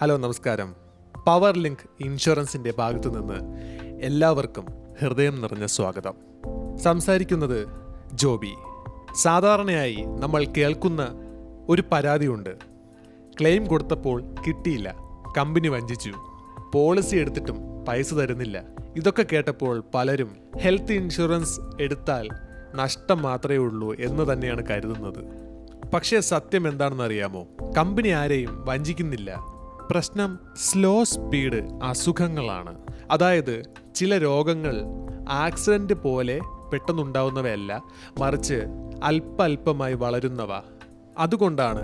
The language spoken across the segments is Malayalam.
ഹലോ നമസ്കാരം. പവർ ലിങ്ക് ഇൻഷുറൻസിന്റെ ഭാഗത്തു നിന്ന് എല്ലാവർക്കും ഹൃദയം നിറഞ്ഞ സ്വാഗതം. സംസാരിക്കുന്നത് ജോബി. സാധാരണയായി നമ്മൾ കേൾക്കുന്ന ഒരു പരാതിയുണ്ട്. ക്ലെയിം കൊടുത്തപ്പോൾ കിട്ടിയില്ല. കമ്പനി വഞ്ചിച്ചു. പോളിസി എടുത്തിട്ടും പൈസ തരുന്നില്ല. ഇതൊക്കെ കേട്ടപ്പോൾ പലരും ഹെൽത്ത് ഇൻഷുറൻസ് എടുത്താൽ നഷ്ടം മാത്രമേ ഉള്ളൂ എന്ന് തന്നെയാണ് കരുതുന്നത്. പക്ഷേ സത്യം എന്താണെന്ന് അറിയാമോ കമ്പനി ആരെയും വഞ്ചിക്കുന്നില്ല. പ്രശ്നം സ്ലോ സ്പീഡ് അസുഖങ്ങളാണ്. അതായത് ചില രോഗങ്ങൾ ആക്സിഡന്റ് പോലെ പെട്ടെന്നുണ്ടാവുന്നവയല്ല മറിച്ച് അല്പ അല്പമായി വളരുന്നവ. അതുകൊണ്ടാണ്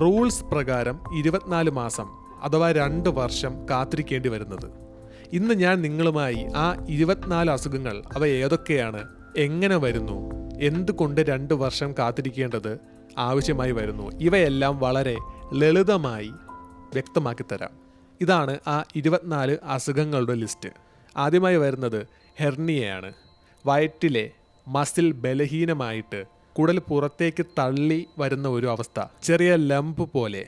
റൂൾസ് പ്രകാരം ഇരുപത്തിനാല് മാസം അഥവാ രണ്ട് വർഷം കാത്തിരിക്കേണ്ടി വരുന്നത്. ഇന്ന് ഞാൻ നിങ്ങളുമായി ആ ഇരുപത്തിനാല് അസുഖങ്ങൾ അവ ഏതൊക്കെയാണ് എങ്ങനെ വരുന്നു എന്തുകൊണ്ട് രണ്ട് വർഷം കാത്തിരിക്കേണ്ടത് ആവശ്യമായി വരുന്നു. ഇവയെല്ലാം വളരെ ലളിതമായി വ്യക്തമാക്കി തരാം. ഇതാണ് ആ ഇരുപത്തിനാല് അസുഖങ്ങളുടെ ലിസ്റ്റ്. ആദ്യമായി വരുന്നത് ഹെർണിയയാണ്. വയറ്റിലെ മസിൽ ബലഹീനമായിട്ട് കുടൽ പുറത്തേക്ക് തള്ളി വരുന്ന ഒരു അവസ്ഥ. ചെറിയ ലംപ് പോലെ.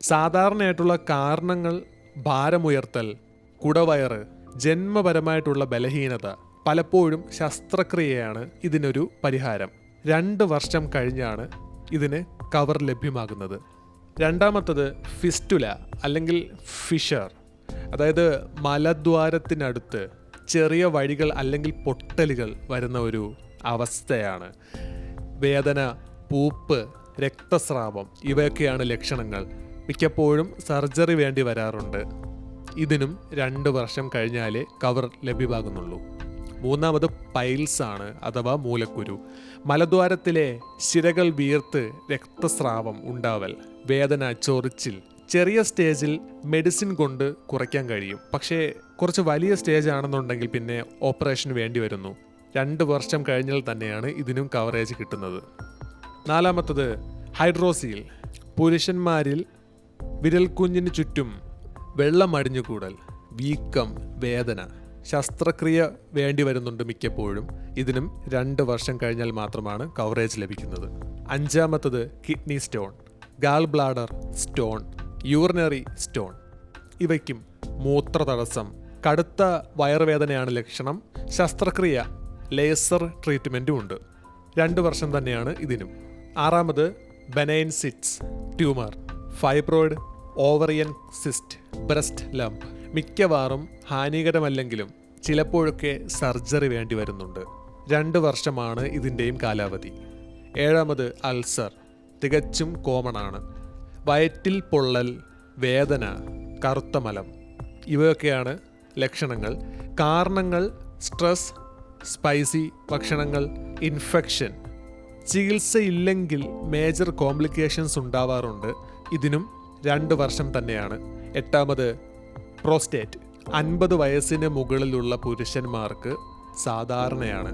സാധാരണയായിട്ടുള്ള കാരണങ്ങൾ ഭാരമുയർത്തൽ കുടവയറ് ജന്മപരമായിട്ടുള്ള ബലഹീനത പലപ്പോഴും ശസ്ത്രക്രിയയാണ് ഇതിനൊരു പരിഹാരം. രണ്ട് വർഷം കഴിഞ്ഞാണ് ഇതിന് കവർ ലഭ്യമാകുന്നത്. രണ്ടാമത്തത് ഫിസ്റ്റുല അല്ലെങ്കിൽ ഫിഷർ അതായത് മലദ്വാരത്തിനടുത്ത് ചെറിയ വഴികൾ അല്ലെങ്കിൽ പൊട്ടലുകൾ വരുന്ന ഒരു അവസ്ഥയാണ്. വേദന പൂപ്പ് രക്തസ്രാവം ഇവയൊക്കെയാണ് ലക്ഷണങ്ങൾ. മിക്കപ്പോഴും സർജറി വേണ്ടി വരാറുണ്ട്. ഇതിനും രണ്ട് വർഷം കഴിഞ്ഞാലേ കവർ ലഭ്യമാകുന്നുള്ളൂ. മൂന്നാമത് പൈൽസ് ആണ് അഥവാ മൂലക്കുരു. മലദ്വാരത്തിലെ ശിരകൾ വീർത്ത് രക്തസ്രാവം ഉണ്ടാവൽ വേദന ചൊറിച്ചിൽ. ചെറിയ സ്റ്റേജിൽ മെഡിസിൻ കൊണ്ട് കുറയ്ക്കാൻ കഴിയും. പക്ഷേ കുറച്ച് വലിയ സ്റ്റേജ് ആണെന്നുണ്ടെങ്കിൽ പിന്നെ ഓപ്പറേഷൻ വേണ്ടി വരുന്നു. രണ്ട് വർഷം കഴിഞ്ഞാൽ തന്നെയാണ് ഇതിനും കവറേജ് കിട്ടുന്നത്. നാലാമത്തത് ഹൈഡ്രോസീൽ പുരുഷന്മാരിൽ വിരൽക്കുഞ്ഞിന് ചുറ്റും വെള്ളം അടിഞ്ഞുകൂടൽ വീക്കം വേദന. ശസ്ത്രക്രിയ വേണ്ടി വരുന്നുണ്ട് മിക്കപ്പോഴും. ഇതിനും രണ്ട് വർഷം കഴിഞ്ഞാൽ മാത്രമാണ് കവറേജ് ലഭിക്കുന്നത്. അഞ്ചാമത്തത് kidney stone gall bladder stone urinary stone ഇവയ്ക്കും മൂത്ര തടസ്സം കടുത്ത വയറുവേദനയാണ് ലക്ഷണം. ശസ്ത്രക്രിയ ലേസർ ട്രീറ്റ്മെന്റും ഉണ്ട്. രണ്ട് വർഷം തന്നെയാണ് ഇതിനും. ആറാമത് benign cysts tumour fibroid ovarian cyst breast lump മിക്കവാറും ഹാനികരമല്ലെങ്കിലും ചിലപ്പോഴൊക്കെ സർജറി വേണ്ടി വരുന്നുണ്ട്. രണ്ട് വർഷമാണ് ഇതിന്റെയും കാലാവധി. ഏഴാമത് അൾസർ തികച്ചും കോമൺ ആണ് വയറ്റിൽ പൊള്ളൽ വേദന കറുത്ത മലം ഇവയൊക്കെയാണ് ലക്ഷണങ്ങൾ. കാരണങ്ങൾ സ്ട്രെസ് സ്പൈസി ഭക്ഷണങ്ങൾ ഇൻഫെക്ഷൻ. ചികിത്സയില്ലെങ്കിൽ മേജർ കോംപ്ലിക്കേഷൻസ് ഉണ്ടാവാറുണ്ട്. ഇതിനും രണ്ട് വർഷം തന്നെയാണ്. എട്ടാമത് പ്രോസ്റ്റേറ്റ്. അൻപത് വയസ്സിന് മുകളിലുള്ള പുരുഷന്മാർക്ക് സാധാരണയാണ്.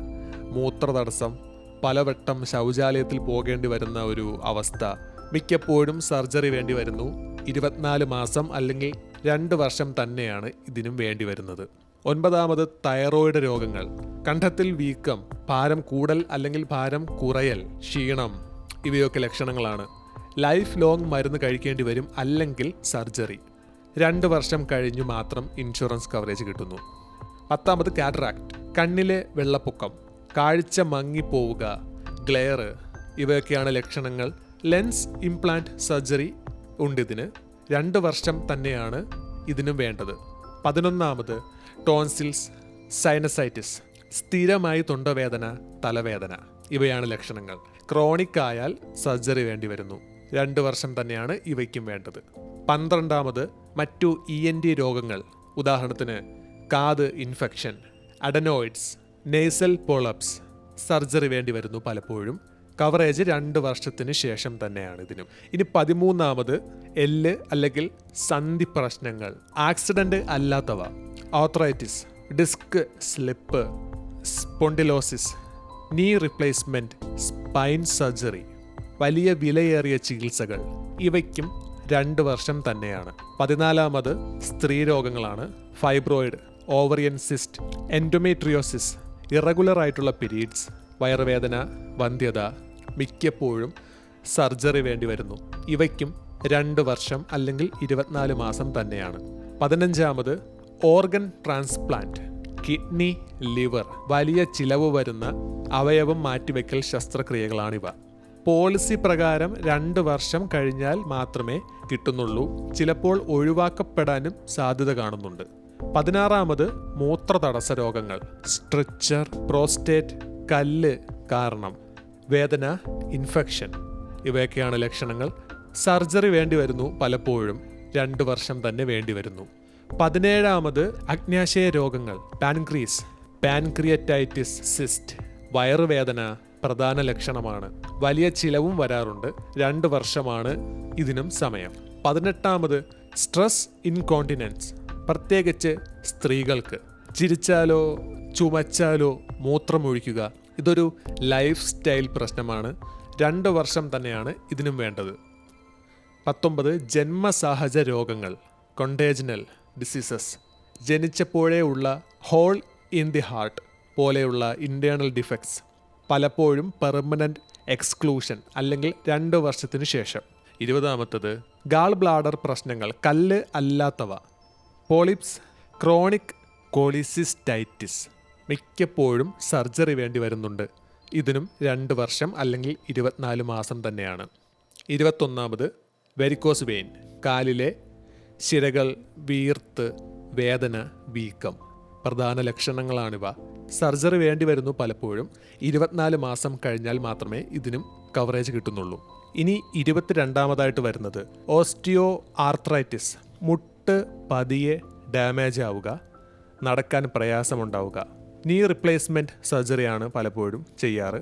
മൂത്രതടസ്സം പലവട്ടം ശൗചാലയത്തിൽ പോകേണ്ടി വരുന്ന ഒരു അവസ്ഥ. മിക്കപ്പോഴും സർജറി വേണ്ടി വരുന്നു. ഇരുപത്തിനാല് മാസം അല്ലെങ്കിൽ രണ്ട് വർഷം തന്നെയാണ് ഇതിനും വേണ്ടി വരുന്നത്. ഒൻപതാമത് തൈറോയിഡ് രോഗങ്ങൾ. കണ്ഠത്തിൽ വീക്കം ഭാരം കൂടൽ അല്ലെങ്കിൽ ഭാരം കുറയൽ ക്ഷീണം ഇവയൊക്കെ ലക്ഷണങ്ങളാണ്. ലൈഫ് ലോങ് മരുന്ന് കഴിക്കേണ്ടി വരും അല്ലെങ്കിൽ സർജറി. രണ്ട് വർഷം കഴിഞ്ഞു മാത്രം ഇൻഷുറൻസ് കവറേജ് കിട്ടുന്നു. പത്താമത് കാറ്ററാക്ട്. കണ്ണിലെ വെള്ളപ്പൊക്കം കാഴ്ച മങ്ങിപ്പോവുക ഗ്ലെയർ ഇവയൊക്കെയാണ് ലക്ഷണങ്ങൾ. ലെൻസ് ഇംപ്ലാന്റ് സർജറി ഉണ്ട് ഇതിന്. രണ്ട് വർഷം തന്നെയാണ് ഇതിനും വേണ്ടത്. പതിനൊന്നാമത് ടോൺസിൽസ് സൈനസൈറ്റിസ്. സ്ഥിരമായി തൊണ്ടവേദന തലവേദന ഇവയാണ് ലക്ഷണങ്ങൾ. ക്രോണിക് ആയാൽ സർജറി വേണ്ടി വരുന്നു. രണ്ട് വർഷം തന്നെയാണ് ഇവയ്ക്കും വേണ്ടത്. പന്ത്രണ്ടാമത് മറ്റു ഇ എൻ ഡി രോഗങ്ങൾ. ഉദാഹരണത്തിന് കാത് infection adenoids nasal polyps surgery വേണ്ടി വരുന്നു പലപ്പോഴും. കവറേജ് രണ്ട് വർഷത്തിന് ശേഷം തന്നെയാണ് ഇതിനും. ഇനി പതിമൂന്നാമത് എല്ല് അല്ലെങ്കിൽ സന്ധി പ്രശ്നങ്ങൾ accident അല്ലാത്തവ arthritis disc slip spondylosis knee replacement spine surgery വലിയ വിലയേറിയ ചികിത്സകൾ ഇവയ്ക്കും രണ്ട് വർഷം തന്നെയാണ്. പതിനാലാമത് സ്ത്രീരോഗങ്ങളാണ് fibroid ovarian cyst endometriosis irregular ആയിട്ടുള്ള പീരീഡ്സ് വയറുവേദന വന്ധ്യത മിക്കപ്പോഴും സർജറി വേണ്ടി വരുന്നു. ഇവയ്ക്കും രണ്ട് വർഷം അല്ലെങ്കിൽ ഇരുപത്തിനാല് മാസം തന്നെയാണ്. പതിനഞ്ചാമത് ഓർഗൻ ട്രാൻസ്പ്ലാന്റ് കിഡ്നി ലിവർ വലിയ ചിലവ് വരുന്ന അവയവം മാറ്റിവെക്കൽ ശസ്ത്രക്രിയകളാണിവ. പോളിസി പ്രകാരം രണ്ട് വർഷം കഴിഞ്ഞാൽ മാത്രമേ കിട്ടുന്നുള്ളൂ. ചിലപ്പോൾ ഒഴിവാക്കപ്പെടാനും സാധ്യത കാണുന്നുണ്ട്. പതിനാറാമത് മൂത്രതടസ്സ രോഗങ്ങൾ. സ്ട്രിച്ചർ പ്രോസ്റ്റേറ്റ് കല്ല് കാരണം. വേദന ഇൻഫെക്ഷൻ. ഇവയൊക്കെയാണ് ലക്ഷണങ്ങൾ. സർജറി വേണ്ടി വരുന്നു പലപ്പോഴും. രണ്ട് വർഷം തന്നെ വേണ്ടി വരുന്നു. പതിനേഴാമത് അഗ്നാശയ രോഗങ്ങൾ. പാൻക്രീസ് പാൻക്രിയറ്റൈറ്റിസ് സിസ്റ്റ് വയറുവേദന പ്രധാന ലക്ഷണമാണ്. വലിയ ചിലവും വരാറുണ്ട്. രണ്ട് വർഷമാണ് ഇതിനും സമയം. പതിനെട്ടാമത് സ്ട്രെസ് ഇൻകോണ്ടിനൻസ്. പ്രത്യേകിച്ച് സ്ത്രീകൾക്ക്. ചിരിച്ചാലോ ചുമച്ചാലോ മൂത്രമൊഴിക്കുക. ഇതൊരു ലൈഫ് സ്റ്റൈൽ പ്രശ്നമാണ്. രണ്ട് വർഷം തന്നെയാണ് ഇതിനും വേണ്ടത്. പത്തൊമ്പത് ജന്മസാഹച രോഗങ്ങൾ. Congenital diseases. ജനിച്ചപ്പോഴേ ഉള്ള ഹോൾ ഇൻ ദി ഹാർട്ട് പോലെയുള്ള ഇന്റേർണൽ ഡിഫക്ട്സ്. പലപ്പോഴും പെർമനന്റ് എക്സ്ക്ലൂഷൻ അല്ലെങ്കിൽ രണ്ട് വർഷത്തിനു ശേഷം. ഇരുപതാമത്തത്. ഗാൾ ബ്ലാഡർ പ്രശ്നങ്ങൾ കല്ല് അല്ലാത്തവ. പോളിപ്സ് ക്രോണിക് കോളിസിസ്റ്റൈറ്റിസ് മിക്കപ്പോഴും സർജറി വേണ്ടി വരുന്നുണ്ട്. ഇതിനും രണ്ട് വർഷം അല്ലെങ്കിൽ ഇരുപത്തിനാല് മാസം തന്നെയാണ്. ഇരുപത്തൊന്നാമത് വെരിക്കോസ് വെയിൻ കാലിലെ ശിരകൾ വീർത്ത് വേദന വീക്കം. പ്രധാന ലക്ഷണങ്ങളാണിവ. സർജറി വേണ്ടി വരുന്നു പലപ്പോഴും. ഇരുപത്തിനാല് മാസം കഴിഞ്ഞാൽ മാത്രമേ ഇതിനും കവറേജ് കിട്ടുന്നുള്ളൂ. ഇനി ഇരുപത്തിരണ്ടാമതായിട്ട് വരുന്നത് ഓസ്റ്റിയോ ആർത്രൈറ്റിസ് മുട്ട് പതിയെ ഡാമേജ് ആവുക നടക്കാൻ പ്രയാസമുണ്ടാവുക. നീ റിപ്ലേസ്മെന്റ് സർജറിയാണ് പലപ്പോഴും ചെയ്യാറ്.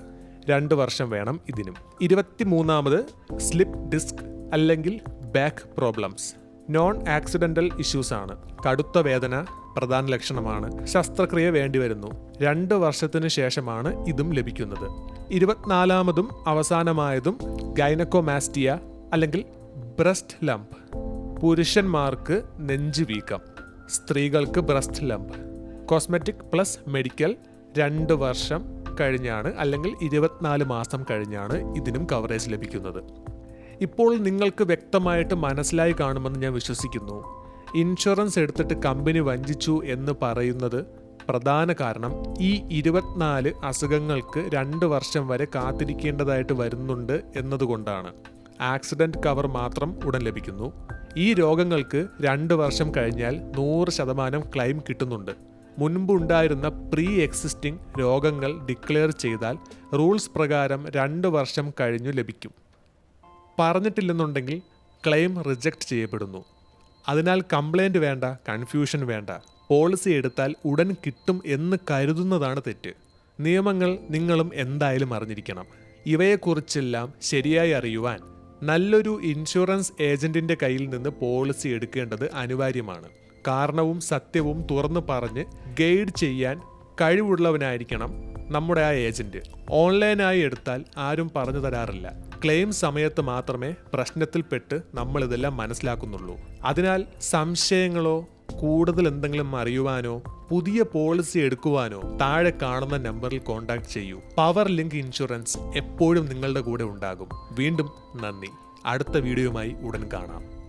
രണ്ട് വർഷം വേണം ഇതിനും. ഇരുപത്തിമൂന്നാമത് സ്ലിപ്പ് ഡിസ്ക് അല്ലെങ്കിൽ ബാക്ക് പ്രോബ്ലംസ് നോൺ ആക്സിഡന്റൽ ഇഷ്യൂസാണ് കടുത്ത വേദന പ്രധാന ലക്ഷണമാണ്. ശസ്ത്രക്രിയ വേണ്ടിവരുന്നു രണ്ട് വർഷത്തിന് ശേഷമാണ് ഇതും ലഭിക്കുന്നത്. ഇരുപത്തിനാലാമതും അവസാനമായതും ഗൈനക്കോമാസ്റ്റിയ അല്ലെങ്കിൽ ബ്രസ്റ്റ് ലംപ് പുരുഷന്മാർക്ക് നെഞ്ച് വീക്കം. സ്ത്രീകൾക്ക് breast lump cosmetic plus medical രണ്ട് വർഷം കഴിഞ്ഞാണ് അല്ലെങ്കിൽ ഇരുപത്തിനാല് മാസം കഴിഞ്ഞാണ് ഇതിനും കവറേജ് ലഭിക്കുന്നത്. ഇപ്പോൾ നിങ്ങൾക്ക് വ്യക്തമായിട്ട് മനസ്സിലായി കാണുമെന്ന് ഞാൻ വിശ്വസിക്കുന്നു. ഇൻഷുറൻസ് എടുത്തിട്ട് കമ്പനി വഞ്ചിച്ചു എന്ന് പറയുന്നത് പ്രധാന കാരണം ഈ ഇരുപത്തിനാല് അസുഖങ്ങൾക്ക് രണ്ട് വർഷം വരെ കാത്തിരിക്കേണ്ടതായിട്ട് വരുന്നുണ്ട് എന്നതുകൊണ്ടാണ്. ആക്സിഡന്റ് കവർ മാത്രം ഉടൻ ലഭിക്കുന്നു. ഈ രോഗങ്ങൾക്ക് രണ്ട് വർഷം കഴിഞ്ഞാൽ നൂറ് ശതമാനം ക്ലെയിം കിട്ടുന്നുണ്ട്. മുൻപുണ്ടായിരുന്ന പ്രീ എക്സിസ്റ്റിംഗ് രോഗങ്ങൾ ഡിക്ലെയർ ചെയ്താൽ റൂൾസ് പ്രകാരം രണ്ട് വർഷം കഴിഞ്ഞു ലഭിക്കും. പറഞ്ഞിട്ടില്ലെന്നുണ്ടെങ്കിൽ ക്ലെയിം റിജക്റ്റ് ചെയ്യപ്പെടുന്നു. അതിനാൽ കംപ്ലൈന്റ് വേണ്ട കൺഫ്യൂഷൻ വേണ്ട. പോളിസി എടുത്താൽ ഉടൻ കിട്ടും എന്ന് കരുതുന്നതാണ് തെറ്റ്. നിയമങ്ങൾ നിങ്ങളും എന്തായാലും അറിഞ്ഞിരിക്കണം. ഇവയെക്കുറിച്ചെല്ലാം ശരിയായി അറിയുവാൻ നല്ലൊരു ഇൻഷുറൻസ് ഏജന്റിന്റെ കയ്യിൽ നിന്ന് പോളിസി എടുക്കേണ്ടത് അനിവാര്യമാണ്. കാരണവും സത്യവും തുറന്നു പറഞ്ഞ് ഗൈഡ് ചെയ്യാൻ കഴിവുള്ളവനായിരിക്കണം നമ്മുടെ ആ ഏജന്റ്. ഓൺലൈനായി എടുത്താൽ ആരും പറഞ്ഞു തരാറില്ല. ക്ലെയിം സമയത്ത് മാത്രമേ പ്രശ്നത്തിൽപ്പെട്ട് നമ്മൾ ഇതെല്ലാം മനസ്സിലാക്കുന്നുള്ളൂ. അതിനാൽ സംശയങ്ങളോ കൂടുതൽ എന്തെങ്കിലും അറിയുവാനോ പുതിയ പോളിസി എടുക്കുവാനോ താഴെ കാണുന്ന നമ്പറിൽ കോൺടാക്ട് ചെയ്യൂ. പവർ ലിങ്ക് ഇൻഷുറൻസ് എപ്പോഴും നിങ്ങളുടെ കൂടെ ഉണ്ടാകും. വീണ്ടും നന്ദി. അടുത്ത വീഡിയോയുമായി ഉടൻ കാണാം.